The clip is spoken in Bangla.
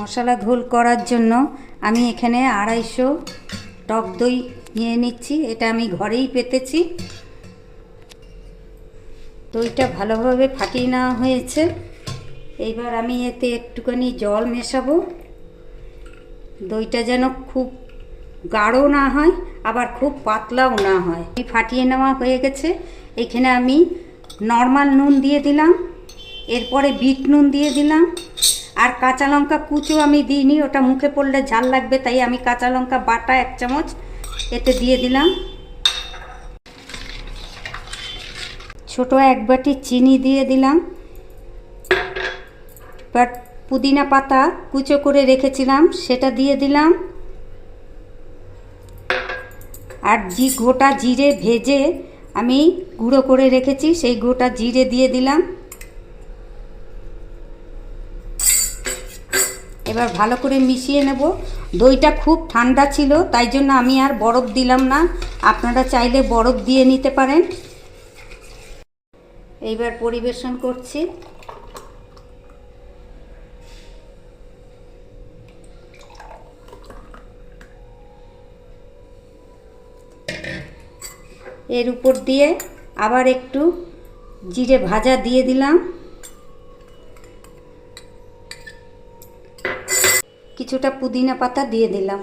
মশলা ঘোল করার জন্য আমি এখানে আড়াইশো টক দই নিয়ে নিচ্ছি। এটা আমি ঘরেই পেতেছি। দইটা ভালোভাবে ফাটিয়ে নেওয়া হয়েছে। এইবার আমি এতে একটুখানি জল মেশাবো। দইটা যেন খুব গাঢ় না হয়, আবার খুব পাতলাও না হয়। এই ফাটিয়ে নেওয়া হয়ে গেছে। এখানে আমি নর্মাল নুন দিয়ে দিলাম। এরপরে বিট নুন দিয়ে দিলাম। আর কাঁচা লঙ্কা কুচো আমি দিইনি, ওটা মুখে পড়লে ঝাল লাগবে, তাই আমি কাঁচা লঙ্কা বাটা এক চামচ এতে দিয়ে দিলাম। ছোট এক বাটি চিনি দিয়ে দিলাম। এবার পুদিনা পাতা কুচো করে রেখেছিলাম, সেটা দিয়ে দিলাম। আর জি গোটা জিরে ভেজে আমি গুঁড়ো করে রেখেছি, সেই গোটা জিরে দিয়ে দিলাম। এবার ভালো করে মিশিয়ে নেব। দইটা খুব ঠান্ডা ছিল, তাই জন্য আমি আর বরফ দিলাম না। আপনারা চাইলে বরফ দিয়ে নিতে পারেন। এইবার পরিবেশন করছি। এর উপর দিয়ে আবার একটু জিরে ভাজা দিয়ে দিলাম। কিছুটা পুদিনা পাতা দিয়ে দিলাম।